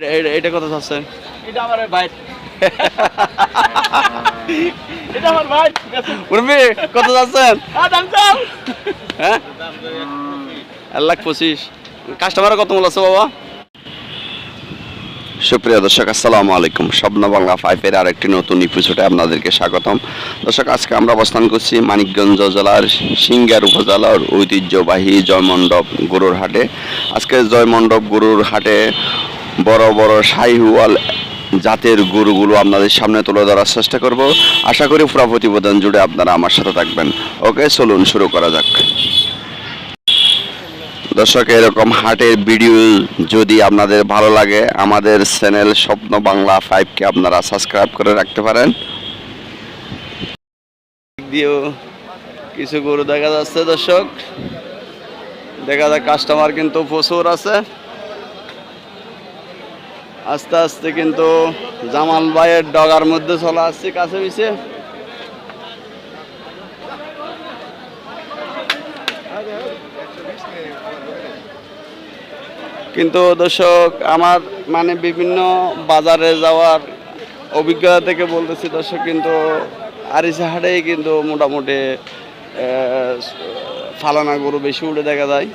এটা- কত চাচ্ছে। এটা আমার ভাই। এটা আমার ভাই। মুরব্বী কত চাচ্ছেন হ্যাঁ? এক লাখ পঁচিশ। কাস্টমার কত মূল আছে বাবা? সুপ্রিয় দর্শক আসসালামু আলাইকুম। স্বপ্ন বাংলা ফাইভের আরেকটি নতুন এপিসোডে আপনাদেরকে স্বাগতম। দর্শক আজকে আমরা অবস্থান করছি মানিকগঞ্জ জেলার সিঙ্গার উপজেলার ঐতিহ্যবাহী জয়মণ্ডপ গরুর হাটে। আজকে জয়মণ্ডপ গরুর হাটে বড় বড় শাহিওয়াল জাতের গরুগুলো আপনাদের সামনে তুলে ধরার চেষ্টা করব। আশা করি পুরো প্রতিবেদন জুড়ে আপনারা আমার সাথে থাকবেন। ওকে, চলুন শুরু করা যাক। দর্শক, এরকম হাটের ভিডিও যদি আপনাদের ভালো লাগে, আমাদের চ্যানেল স্বপ্ন বাংলা ফাইভকে আপনারা সাবস্ক্রাইব করে রাখতে পারেন। দিয়েও কিছু গরু দেখা যাচ্ছে দর্শক। দেখা যায় কাস্টমার কিন্তু প্রচুর আছে। আস্তে আস্তে কিন্তু জামাল ভাইয়ের ডগার মধ্যে চলে আসছে, কাছে পিছে। কিন্তু দর্শক, আমার মানে বিভিন্ন বাজারে যাওয়ার অভিজ্ঞতা থেকে বলতেছি, দর্শক, কিন্তু আরিসা হাটেই কিন্তু মোটামুটি ফালানা গরু বেশি উঠে দেখা যায়।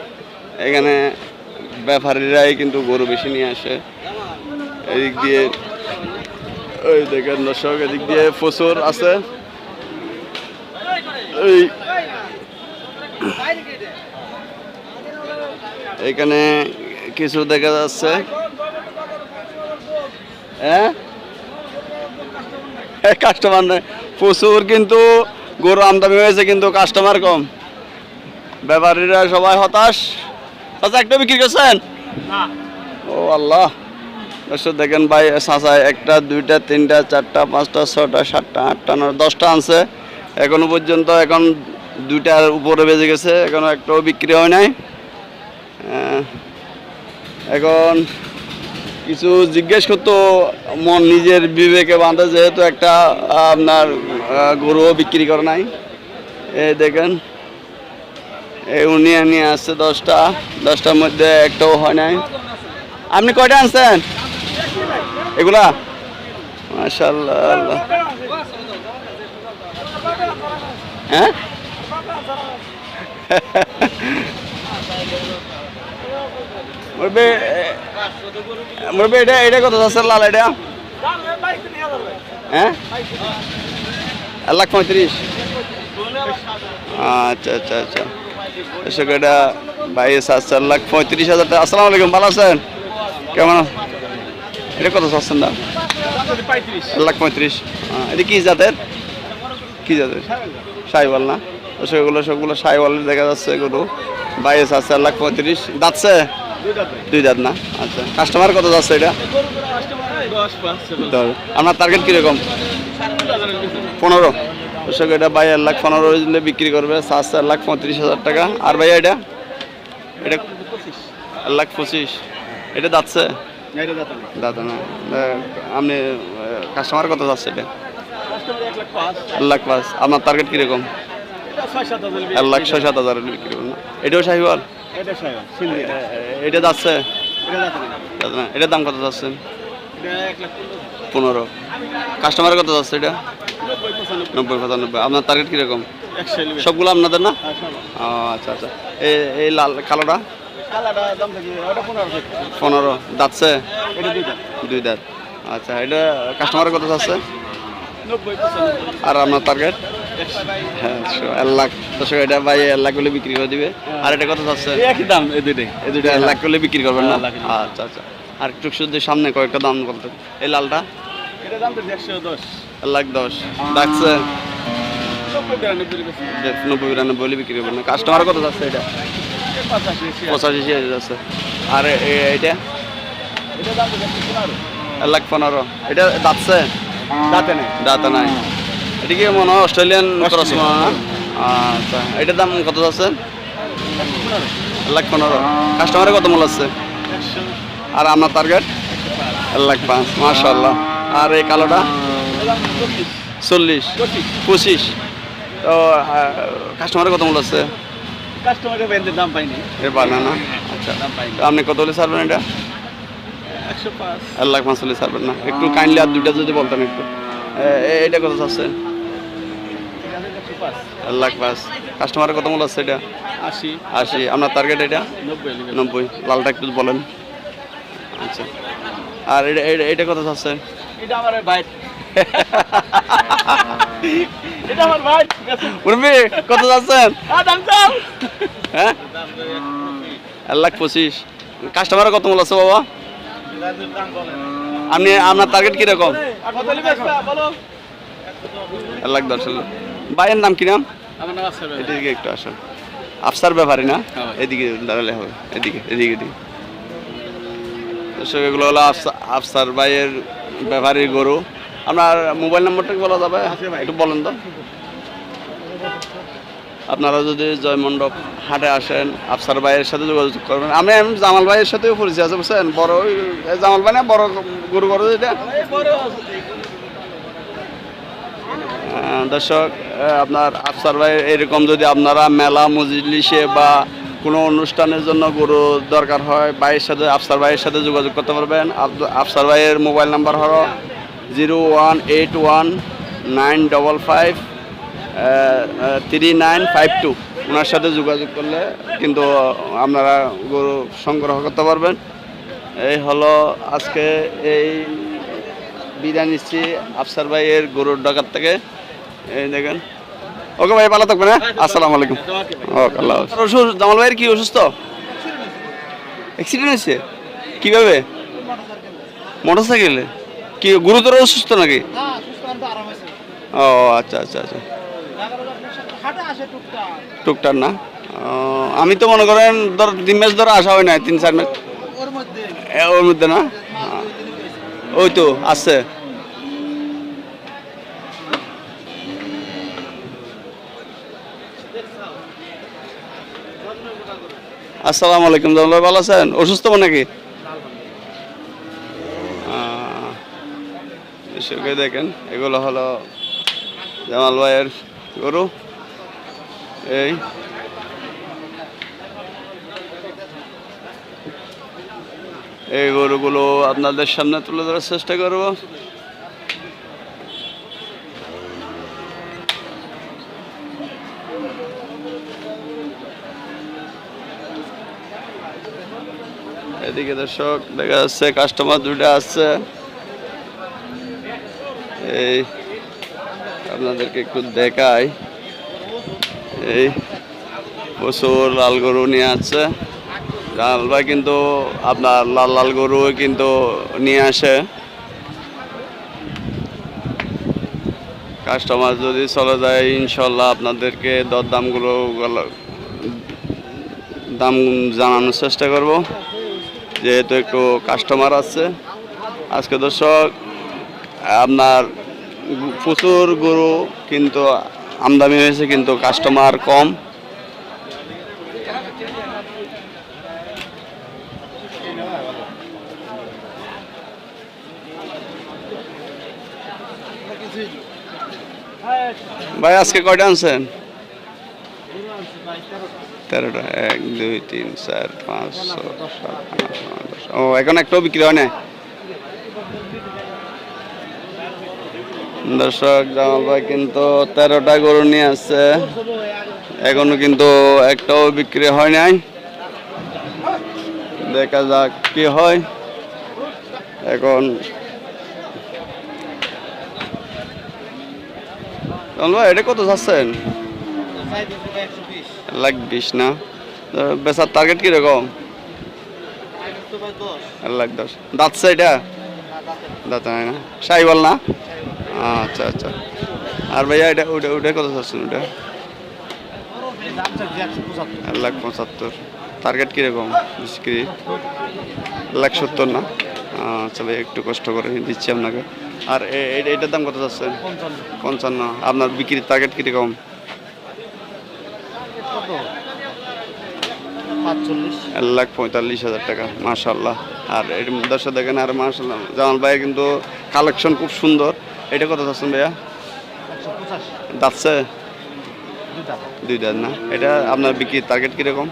এখানে ব্যাপারীরাই কিন্তু গরু বেশি নিয়ে আসে। এদিক দিয়ে ওই দেখেন দর্শক এদিক দিয়ে প্রচুর আছে। এই এখানে কিছু দেখা যাচ্ছে। হ্যাঁ? কাস্টমার নেই। প্রচুর কিন্তু গরু আমদানি হয়েছে কিন্তু কাস্টমার কম। ব্যাপারীরা সবাই হতাশ। আচ্ছা একটা বিক্রি করছেন? ও আল্লাহ। দর্শক, দেখেন ভাই সাঁচায় একটা, দুইটা, তিনটা, চারটা, পাঁচটা ছটা সাতটা, আটটা নটা দশটা আনছে। এখনও পর্যন্ত এখন দুইটার উপরে বেজে গেছে, এখনও একটাও বিক্রি হয় নাই। এখন কিছু জিজ্ঞেস করতো মন নিজের বিবেকে বাঁধে, যেহেতু একটা আপনার গরুও বিক্রি করে নাই। এই দেখেন এই উনি নিয়ে আসছে দশটা, দশটার মধ্যে একটাও হয় নাই। আপনি কয়টা আনছেন? এগুলা? হ্যাঁ? এটা এটা কত আছে লাল এটা? হ্যাঁ? লাখ পঁয়ত্রিশ। আচ্ছা আচ্ছা আচ্ছা। বাইশ সাত চার লাখ পঁয়ত্রিশ হাজার টাকা। আসসালামু আলাইকুম, ভালো আছেন? কেমন? এটা কত চাচ্ছেন দাম? এক লাখ পঁয়ত্রিশ। এটা কি জাতের? কি জাতের? সাইওয়াল না? সেগুলো সবগুলো সাইওয়ালের দেখা যাচ্ছে এগুলো বাইশ আছে এক লাখ পঁয়ত্রিশ। যাচ্ছে দুই দাঁত না? আচ্ছা। কাস্টমার কত যাচ্ছে এটা। আপনার টার্গেট কীরকম? পনেরো। দর্শক, এটা ভাই এক লাখ পনেরো দিলে বিক্রি করবে। সাত চার লাখ পঁয়ত্রিশ হাজার টাকা। আর ভাই এটা? এটা এক লাখ পঁচিশ। এটা যাচ্ছে দাদা না। আপনি কাস্টমার কত যাচ্ছে এটা? এক লাখ পাঁচ। আপনার টার্গেট কীরকম? এক লাখ ছয় সাত হাজার বিক্রি করবেন এটাও শাহিওয়াল এটা যাচ্ছে? না। এটার দাম কত যাচ্ছে? পনেরো। কাস্টমার কত যাচ্ছে এটা? নব্বই পঁচানব্বই। আপনার টার্গেট কীরকম? সবগুলো আপনাদের না? হ্যাঁ, আচ্ছা আচ্ছা। এই লাল কালোটা? পনেরো দুইটা দুই দাঁত। আচ্ছা এটা কাস্টমার কত পঁচানব্বই। আর আপনার টার্গেট হ্যাঁ এক লাখ। দর্শক এটা ভাই এক লাখ করলে বিক্রি করে দিবে। আর এটা কত যাচ্ছে? একই দাম এই দুইটাই। এই দুটো এক লাখ করলে বিক্রি করবেন না? হ্যাঁ, আচ্ছা আচ্ছা। আর একটু শুধু সামনে কয়েকটা দাম বলতে। এই লালটা? এটা দাম একশো দশ। এক লাখ দশ। ডাকছে নব্বই বিরানব্বই নব্বই বিরানব্বই বিক্রি করবেন না। কাস্টমার কত যাচ্ছে এটা? পঁচাশি ছিয়াশি যাচ্ছে আর এটা? এক লাখ পনেরো। এটা দাঁতছে? দাঁতে নেই। দাতা নাই। এটা কি মনে হয় অস্ট্রেলিয়ান ক্রস মনে? আচ্ছা। এটার দাম কত আছে এক লাখ পনেরো। কাস্টমারে কত মূল আছে? আর আপনার টার্গেট এক লাখ পাঁচ। মাশাল্লাহ আর এই কালোটা? চল্লিশ। পঁচিশ। তো কাস্টমারে কত মূল আছে? কাস্টমারের ব্যান্ডের দাম পাইনি। এর বানানা আচ্ছা। দাম পাইনি। আপনি কত হলে ছাড়বেন এটা? একশো পাঁচ। এক লাখ পাঁচ হলে ছাড়বেন না? একটু কাইন্ডলি আর দুইটা যদি বলতেন একটু। এটা কত চাচ্ছেন এক লাখ পাঁচ। কাস্টমারের কত মূল্য আছে এটা? আশি। আশি। আপনার টার্গেট এটা? নব্বই লালটা একটু বলেন। আচ্ছা। আর এটা এটা- কত চাচ্ছে? এটা আমার ভাই। এটা আমার ভাই। কত চাচ্ছেন? দাম হ্যাঁ? এক লাখ পঁচিশ। কাস্টমারের কত মূল্য আছে বাবা? আপনি আপনার টার্গেট কীরকম? কত নিবে বলো এক লাখ দশ ভাইয়ের নাম কি নাম? এদিকে একটু আসো আফসার ব্যাপারই না? হ্যাঁ এদিকে দাঁড়ালে হবে। এদিকে এদিকে এদিকে। দর্শক এগুলো হলো আফসা- আফসার ভাইয়ের ব্যাপারী গরু। আপনার মোবাইল নাম্বারটা কি বলা যাবে? একটু বলেন তো। আপনারা যদি জয় মণ্ডপ হাটে আসেন, আফসার ভাইয়ের সাথে যোগাযোগ করবেন। আমি জামাল ভাইয়ের সাথেও পরিচয় আছে, বুঝছেন? বড় জামাল ভাই না, বড় গরু গরু যেটা দর্শক আপনার আফসার ভাই এরকম যদি আপনারা মেলা, মজলিসে বা কোনো অনুষ্ঠানের জন্য গরু দরকার হয়, ভাইয়ের সাথে, আফসার ভাইয়ের সাথে যোগাযোগ করতে পারবেন। আফ- আফসার ভাইয়ের মোবাইল নাম্বার হলো zero one eight one nine double five three nine five two. ওনার সাথে যোগাযোগ করলে কিন্তু আপনারা গরু সংগ্রহ করতে পারবেন। এই হলো আজকে এই বিরিয়ানি নিচ্ছি আফসার ভাইয়ের গরুর ডাকাত থেকে। এই দেখেন। ওকে ভাই ভালো থাকবেন হ্যাঁ? আসসালামু আলাইকুম। ওকে আল্লাহ। অসুস্থ জামাল ভাইয়ের কি অসুস্থ? অ্যাক্সিডেন্ট হয়েছে? কীভাবে? মোটর সাইকেলে কি গুরুতর অসুস্থ নাকি? ও আচ্ছা আচ্ছা আচ্ছা। টুকটাক। না? আমি তো মনে করেন ধর তিন মাস ধরে আসা হয় না তিন চার এ, ওর মধ্যে না? ওই তো আছে। আসসালামু আলাইকুম জামাল ভালো আছেন? অসুস্থ নাকি? দেখেন এগুলো হলো জামাল ভাইয়ের গরু এই এই গরুগুলো আপনাদের সামনে তুলে ধরার চেষ্টা করব। এদিকে দর্শক, দেখা যাচ্ছে কাস্টমার দুইটা আসছে এই আপনাদেরকে একটু দেখাই। এই প্রচুর লাল গরু নিয়ে আসছে। ভাই কিন্তু আপনার লাল লাল গরু কিন্তু নিয়ে আসে। কাস্টমার যদি চলে যায়, ইনশাল্লাহ আপনাদেরকে দর দামগুলো দাম জানানোর চেষ্টা করব। যেহেতু একটু কাস্টমার আছে। আজকে দর্শক, আপনার প্রচুর গরু কিন্তু আমদানি হয়েছে, কিন্তু কাস্টমার কম। ভাই, আজকে কয়টা আনছেন? তেরোটা। এক, দুই, তিন, চার, পাঁচ, ছয়, সাত, আট, নয়, দশ। ও, এখন একটাও বিক্রি হয় না দর্শক জামাল ভাই কিন্তু তেরোটা গরু নিয়ে আসছে। এখনও কিন্তু একটাও বিক্রি হয় নাই। দেখা যাক কি হয়। এখন ভাই, এটা কত চাচ্ছেন লাখ বিশ না? বেচার টার্গেট কীরকম? লাখ দশ। দাঁতছে এটা? দাঁত না? সাইবল না? আচ্ছা আচ্ছা। আর ভাইয়া, এটা, ওটা ওটা কত চাচ্ছেন, ওটা? এক লাখ পঁচাত্তর। টার্গেট কীরকম? বিক্রি? লাখ সত্তর না? আচ্ছা ভাই একটু কষ্ট করে দিচ্ছি আপনাকে। আর এটার দাম কত চাচ্ছেন? পঞ্চান্ন। আপনার বিক্রির টার্গেট কীরকম? এক লাখ পঁয়তাল্লিশ হাজার টাকা মাশাল্লাহ আর এর দর্শক দেখেন, আর মাশাল্লাহ জামাল ভাইয়ের কিন্তু কালেকশন খুব সুন্দর। এটা কত চাচ্ছেন ভাইয়া? যাচ্ছে দুই দাঁত না? এটা আপনার বিক্রির টার্গেট কীরকম?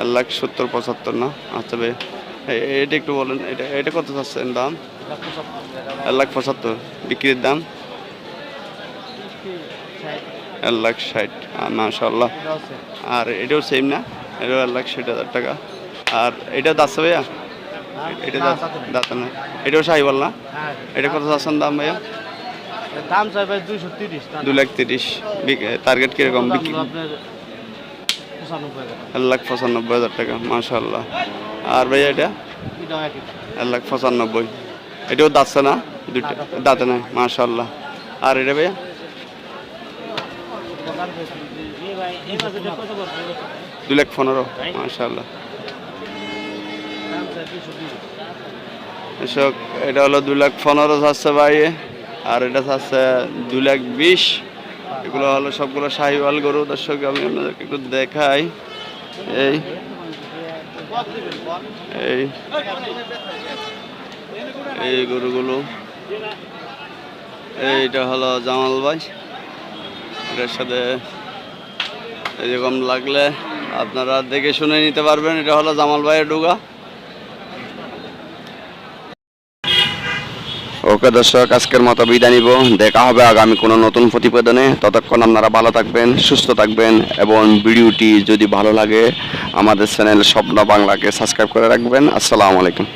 এক লাখ সত্তর, পঁচাত্তর না? আচ্ছা ভাই এটা একটু বলেন, এটা এটা কত চাচ্ছেন দাম? এক লাখ পঁচাত্তর। বিক্রির দাম? এক লাখ ষাট মাশাল্লাহ আর এটাও সেম না? এটাও এক লাখ ষাট হাজার টাকা। আর এটা দাচ্ছে ভাইয়া? এটা দাঁত না এটাও সাহিবাল না? এটা কত চাচ্ছেন দাম ভাইয়া? দাম চাই ভাই দুইশো তিরিশ দু লাখ তিরিশ। টার্গেট কীরকম? বিক্রি এক লাখ পঁচানব্বই হাজার টাকা মাশাল্লাহ আর ভাইয়া এটা? এক লাখ পঁচানব্বই। এটাও দাঁতছে না? দুটো দাঁতে নাই। মাশাল্লাহ আর এটা ভাইয়া? দু লাখ পনেরো মাশাল্লাহ এসব এটা হলো দু লাখ পনেরো চাচ্ছে ভাই, আর এটা চাচ্ছে দু লাখ বিশ। এগুলো হলো সবগুলো শাহিওয়াল গরু। দর্শক, আমি আপনাদেরকে একটু দেখাই। এই এই এই গরুগুলো। এইটা হলো জামাল ভাই। এটার সাথে এরকম লাগলে আপনারা দেখে শুনে নিতে পারবেন। এটা হলো জামাল ভাইয়ের ডুগা। ওকে দর্শক, আজকের মতো বিদায় নিব। দেখা হবে আগামী কোনো নতুন প্রতিবেদনে। ততক্ষণ আপনারা ভালো থাকবেন, সুস্থ থাকবেন এবং ভিডিওটি যদি ভালো লাগে, আমাদের চ্যানেল স্বপ্ন বাংলাকে সাবস্ক্রাইব করে রাখবেন। আসসালামু আলাইকুম।